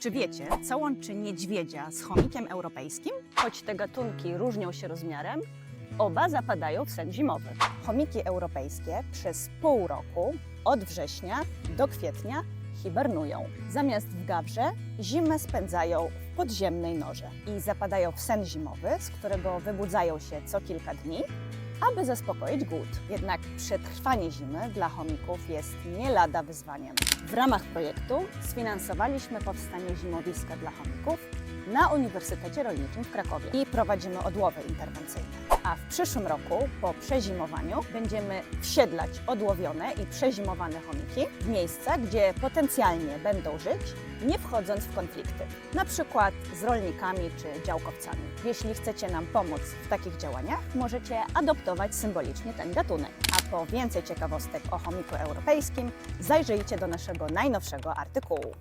Czy wiecie, co łączy niedźwiedzia z chomikiem europejskim? Choć te gatunki różnią się rozmiarem, oba zapadają w sen zimowy. Chomiki europejskie przez pół roku, od września do kwietnia, hibernują. Zamiast w gawrze, zimę spędzają w podziemnej norze i zapadają w sen zimowy, z którego wybudzają się co kilka dni, aby zaspokoić głód. Jednak przetrwanie zimy dla chomików jest nie lada wyzwaniem. W ramach projektu sfinansowaliśmy powstanie zimowiska dla chomików na Uniwersytecie Rolniczym w Krakowie i prowadzimy odłowy interwencyjne. A w przyszłym roku, po przezimowaniu, będziemy wsiedlać odłowione i przezimowane chomiki w miejsca, gdzie potencjalnie będą żyć, nie wchodząc w konflikty, na przykład z rolnikami czy działkowcami. Jeśli chcecie nam pomóc w takich działaniach, możecie adoptować symbolicznie ten gatunek. A po więcej ciekawostek o chomiku europejskim, zajrzyjcie do naszego najnowszego artykułu.